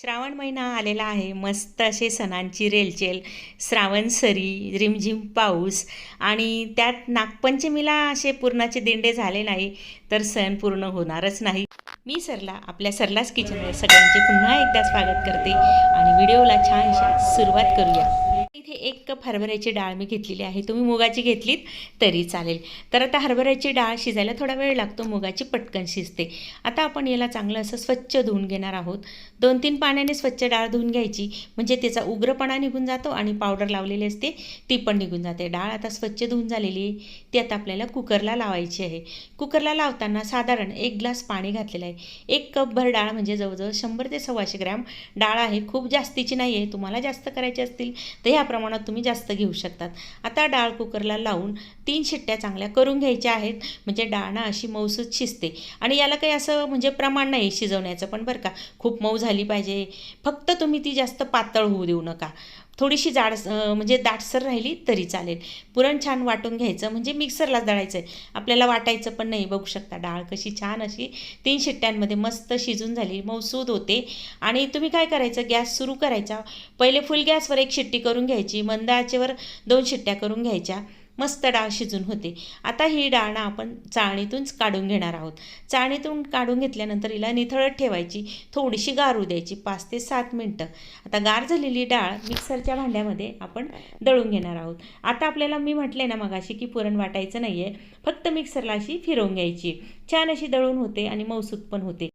श्रावण महिना आलेला आहे. मस्त असे सणांची रेलचेल श्रावण सरी रिमझिम पाऊस आणि त्यात नागपंचमीला असे पूर्णाचे दिंडे झाले नाही तर सण पूर्ण होणारच नाही. मी सरला आपल्या सरलाच किचनवर सगळ्यांचे पुन्हा एकदा स्वागत करते आणि व्हिडिओला छानशा सुरुवात करूया. एक कप हरभऱ्याची डाळ मी घेतलेली आहे. तुम्ही मुगाची घेतलीत तरी चालेल. तर आता हरभऱ्याची डाळ शिजायला थोडा वेळ लागतो मुगाची पटकन शिजते. आता आपण याला चांगलं असं स्वच्छ धुवून घेणार आहोत. दोन तीन पाण्याने स्वच्छ डाळ धुवून घ्यायची. म्हणजे त्याचा उग्रपणा निघून जातो आणि पावडर लावलेली असते ती पण निघून जाते. डाळ आता स्वच्छ धुवून झालेली आहे. ती आता आपल्याला कुकरला लावायची आहे. कुकरला लावताना साधारण एक ग्लास पाणी घातलेलं आहे. एक कपभर डाळ म्हणजे जवळजवळ शंभर ते सव्वाशे ग्रॅम डाळ आहे. खूप जास्तीची नाही आहे तुम्हाला जास्त करायची असतील तर ह्या प्रमाणात तुम्ही जास्त घेऊ शकतात. आता डाळ कुकरला लावून तीन शिट्ट्या चांगल्या करून घ्यायच्या आहेत. म्हणजे डाळ ना अशी मऊसूत शिजते. आणि याला काही असं म्हणजे प्रमाण नाही शिजवण्याचं पण बरं का. खूप मऊ झाली पाहिजे. फक्त तुम्ही ती जास्त पातळ होऊ देऊ नका. थोडीशी जाड म्हणजे दाटसर राहिली तरी चालेल. पुरण छान वाटून घ्यायचं म्हणजे मिक्सरलाच दळायचं आहे आपल्याला वाटायचं पण नाही बघू शकता. डाळ कशी छान अशी तीन शिट्ट्यांमध्ये मस्त शिजून झाली मौसूद होते. आणि तुम्ही काय करायचं गॅस सुरू करायचा. पहिले फुल गॅसवर एक शिट्टी करून घ्यायची मंद आचेवर दोन शिट्ट्या करून घ्यायच्या. मस्त डाळ शिजून होते. आता ही डाळ ना आपण चाळणीतूनच काढून घेणार आहोत. चाळणीतून काढून घेतल्यानंतर हिला निथळत ठेवायची. थोडीशी गारू द्यायची पाच ते सात मिनटं. आता गार झालेली डाळ मिक्सरच्या भांड्यामध्ये आपण दळून घेणार आहोत. आता आपल्याला मी म्हटले ना मगाशी की पुरण वाटायचं नाही आहे फक्त मिक्सरला अशी फिरवून घ्यायची. छान अशी दळून होते आणि मौसूत पण होते.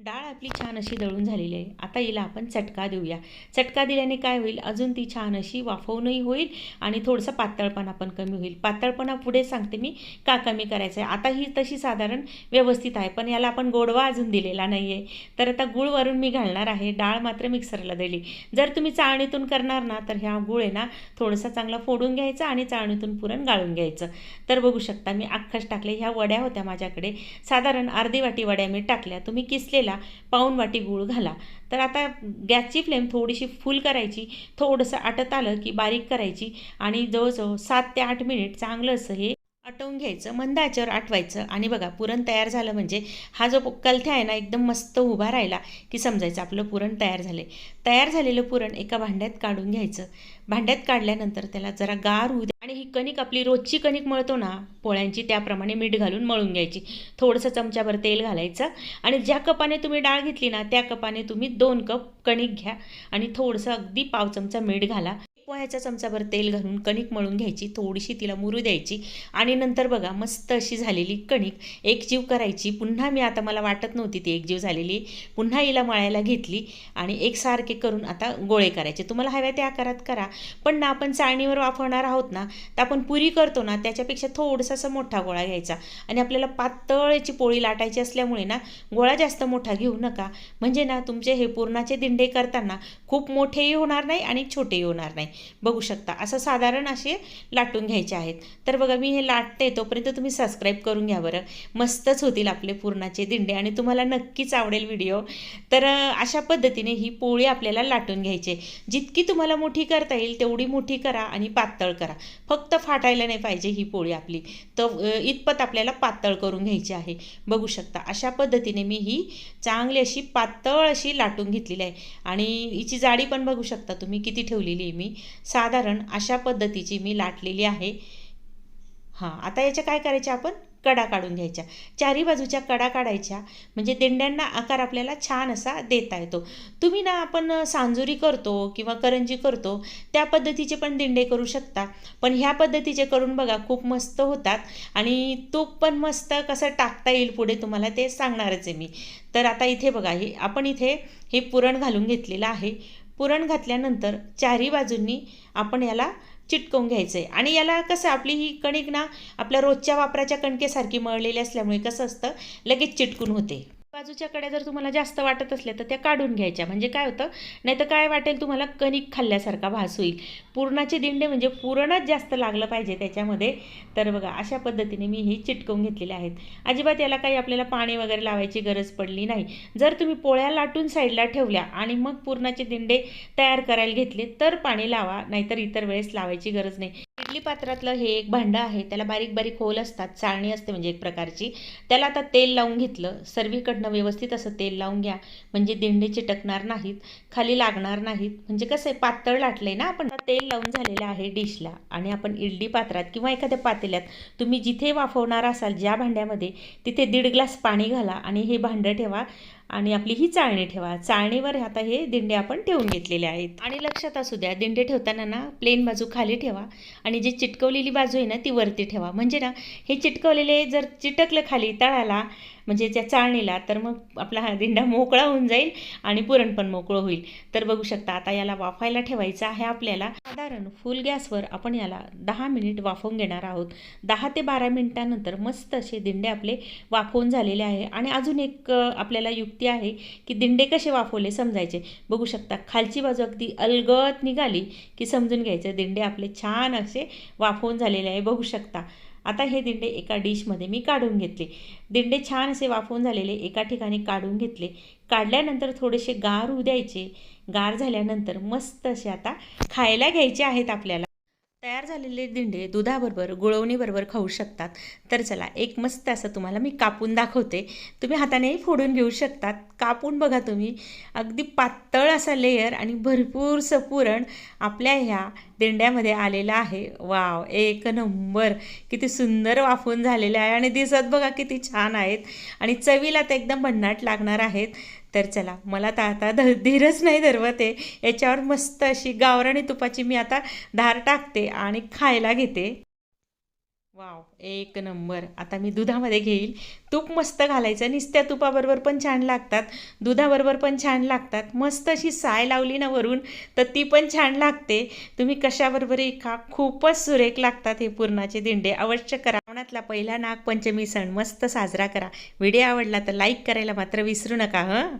डाळ आपली छान अशी दळून झालेली आहे. आता हिला आपण चटका देऊया. चटका दिल्याने काय होईल? अजून ती छान अशी वाफवणंही होईल आणि थोडंसं पातळपणा पण कमी होईल. पातळपणा पुढे सांगते मी का कमी करायचं आहे. आता ही तशी साधारण व्यवस्थित आहे पण याला आपण गोडवा अजून दिलेला नाही आहे तर आता गुळ वरून मी घालणार आहे. डाळ मात्र मिक्सरला दिली जर तुम्ही चाळणीतून करणार ना तर ह्या गुळ आहे ना थोडासा चांगला फोडून घ्यायचा आणि चाळणीतून पुरण गाळून घ्यायचं. तर बघू शकता मी अख्खच टाकले. ह्या वड्या होत्या माझ्याकडे. साधारण अर्धी वाटी वड्या मी टाकल्या. तुम्ही किसलेल्या किसलेला पाऊण वाटी गूळ घाला. तर आता गॅसची फ्लेम थोडीशी फुल करायची. थोडंसं आटत आलं की बारीक करायची आणि जवळजवळ सात ते आठ मिनिट चांगलं असं हे आटवून घ्यायचं मंद आचेवर आटवायचं आणि बघा पुरण तयार झालं म्हणजे हा जो कलथ्या आहे ना एकदम मस्त उभा राहिला की समजायचं आपलं पुरण तयार झाले. तयार झालेलं पुरण एका भांड्यात काढून घ्यायचं. भांड्यात काढल्यानंतर त्याला जरा गार होऊ द्या आणि ही कणिक आपली रोजची कणिक मळतो ना पोळ्यांची त्याप्रमाणे मीठ घालून मळून घ्यायची. थोडंसं चमच्याभर तेल घालायचं. आणि ज्या कपाने तुम्ही डाळ घेतली ना त्या कपाने तुम्ही दोन कप कणिक घ्या. आणि थोडंसं अगदी पाव चमचा मीठ घाला. पोह्याचा चमचाभर तेल घालून कणिक मळून घ्यायची थोडीशी तिला मुरू द्यायची आणि नंतर बघा मस्त अशी झालेली कणिक एकजीव करायची. पुन्हा मी आता मला वाटत नव्हती ती एकजीव झालेली. पुन्हा हिला मळायला घेतली आणि एकसारखे करून आता गोळे करायचे. तुम्हाला हव्या त्या आकारात करा. पण ना आपण चाळणीवर वाफवणार आहोत ना तर आपण पुरी करतो ना त्याच्यापेक्षा थोडासा असा मोठा गोळा घ्यायचा. आणि आपल्याला पातळ याची पोळी लाटायची असल्यामुळे ना गोळा जास्त मोठा घेऊ नका. म्हणजे ना तुमचे हे पुरणाचे दिंडे करताना खूप मोठेही होणार नाही आणि छोटेही होणार नाही. बघू शकता. असं साधारण असे लाटून घ्यायचे आहेत. तर बघा मी हे लाटते तोपर्यंत तुम्ही सबस्क्राईब करून घ्या बरं. मस्तच होतील आपले पुरणाचे दिंडे आणि तुम्हाला नक्कीच आवडेल व्हिडिओ तर अशा पद्धतीने ही पोळी आपल्याला लाटून घ्यायची. आहे. जितकी तुम्हाला मोठी करता येईल तेवढी मोठी करा आणि पातळ करा. फक्त फाटायला नाही पाहिजे ही पोळी आपली. तर इतपत आपल्याला पातळ करून घ्यायची आहे. बघू शकता. अशा पद्धतीने मी ही चांगली अशी पातळ अशी लाटून घेतलेली आहे. आणि हिची जाडी पण बघू शकता तुम्ही किती ठेवलेली आहे मी. साधारण अशा पद्धतीची मी लाटलेली आहे. हां आता याच्या काय करायच्या आपण? कडा काढून घ्यायच्या. चारी बाजूच्या कडा काढायच्या. म्हणजे दिंड्यांना आकार आपल्याला छान असा देता येतो. तुम्ही ना आपण सांजुरी करतो किंवा करंजी करतो त्या पद्धतीचे पण दिंडे करू शकता. पण ह्या पद्धतीचे करून बघा खूप मस्त होतात. आणि तूप पण मस्त कसं टाकता येईल पुढे तुम्हाला ते सांगणारच आहे मी. तर आता इथे बघा हे आपण इथे हे पुरण घालून घेतलेलं आहे. पुरण घातल्यानंतर चारही बाजूंनी आपण याला चिटकवून घ्यायचं आहे आणि याला कसं आपली ही कणिक ना आपल्या रोजच्या वापराच्या कणकेसारखी मळलेली असल्यामुळे कसं असतं लगेच चिटकून होते. बाजूच्या कड्या जर तुम्हाला जास्त वाटत असल्या तर त्या काढून घ्यायच्या. म्हणजे काय होतं? नाही तर काय वाटेल तुम्हाला? कणिक खाल्ल्यासारखा भास होईल. पुरणाचे दिंडे म्हणजे पुरणच जास्त लागलं पाहिजे त्याच्यामध्ये. तर बघा अशा पद्धतीने मी हे चिटकवून घेतलेले आहेत. अजिबात याला काही आपल्याला पाणी वगैरे लावायची गरज पडली नाही. जर तुम्ही पोळ्या लाटून साईडला ठेवल्या आणि मग पुरणाचे दिंडे तयार करायला घेतले तर पाणी लावा. नाहीतर इतर वेळेस लावायची गरज नाही. इडली पात्रातलं हे एक भांडं आहे त्याला बारीक बारीक होल असतात चाळणी असते म्हणजे एक प्रकारची. त्याला आता तेल लावून घेतलं सर्वीकडनं व्यवस्थित असं तेल लावून घ्या म्हणजे दिंडे चिटकणार नाहीत खाली लागणार नाहीत. म्हणजे कसं आहे पातळ लाटलं आहे ना आपण. आता तेल लावून झालेलं आहे डिशला आणि आपण इडली पात्रात किंवा एखाद्या पातेल्यात तुम्ही जिथे वाफवणार असाल ज्या भांड्यामध्ये तिथे दीड ग्लास पाणी घाला आणि हे भांडं ठेवा. आणि आपली ही चाळणी ठेवा. चाळणीवर आता हे दिंडे आपण ठेवून घेतलेले आहेत. आणि लक्षात असू द्या दिंडे ठेवताना ना प्लेन बाजू खाली ठेवा आणि जी चिटकवलेली बाजू आहे ना ती वरती ठेवा. म्हणजे ना हे चिटकवलेले जर चिटकलं खाली तळाला म्हणजे त्या चाळणीला तर मग आपला हा दिंडा मोकळा होऊन जाईल आणि पुरण पण मोकळं होईल. तर बघू शकता आता याला वाफायला ठेवायचं आहे आपल्याला. साधारण फुल गॅसवर आपण याला दहा मिनिट वाफवून घेणार आहोत. दहा ते बारा मिनिटानंतर मस्त असे दिंडे आपले वाफवून झालेले आहे. आणि अजून एक आपल्याला युक्ती आहे की दिंडे कसे वाफवले समजायचे. बघू शकता खालची बाजू अगदी अलगत निघाली की समजून घ्यायचं. दिंडे आपले छान असे वाफवून झालेले आहे. बघू शकता आता हे दिंडे एका डिशमध्ये मी काढून घेतले. दिंडे छान असे वाफवून झालेले एका ठिकाणी काढून घेतले. काढल्यानंतर थोडेसे गार होऊ द्यायचे. गार झाल्यानंतर मस्त असे आता खायला घ्यायचे आहेत आपल्याला. तयार झालेले दिंडे दुधाबरोबर गुळवणीबरोबर खाऊ शकतात. तर चला एक मस्त असं तुम्हाला मी कापून दाखवते. तुम्ही हातानेही फोडून घेऊ शकतात. कापून बघा तुम्ही अगदी पातळ असा लेयर आणि भरपूरसं पुरण आपल्या ह्या दिंड्यामध्ये आलेलं आहे. वाव एक नंबर किती सुंदर वाफून झालेले आहे आणि दिसत बघा किती छान आहेत. आणि चवीला तर एकदम भन्नाट लागणार आहेत. तर चला मला तर आता ध धीरच नाही धरवत आहे. याच्यावर मस्त अशी गावराणी तुपाची मी आता धार टाकते आणि खायला घेते. वाव एक नंबर. आता मी दुधामध्ये घेईल. तूप मस्त घालायचं. नुसत्या तुपाबरोबर पण छान लागतात. दुधाबरोबर पण छान लागतात. मस्त अशी साय लावली ना वरून तर ती पण छान लागते. तुम्ही कशाबरोबरही खा. खूपच सुरेख लागतात हे पुरणाचे दिंडे. अवश्य करा. श्रावणातला पहिला नागपंचमी सण मस्त साजरा करा. व्हिडिओ आवडला तर लाईक करायला मात्र विसरू नका हं?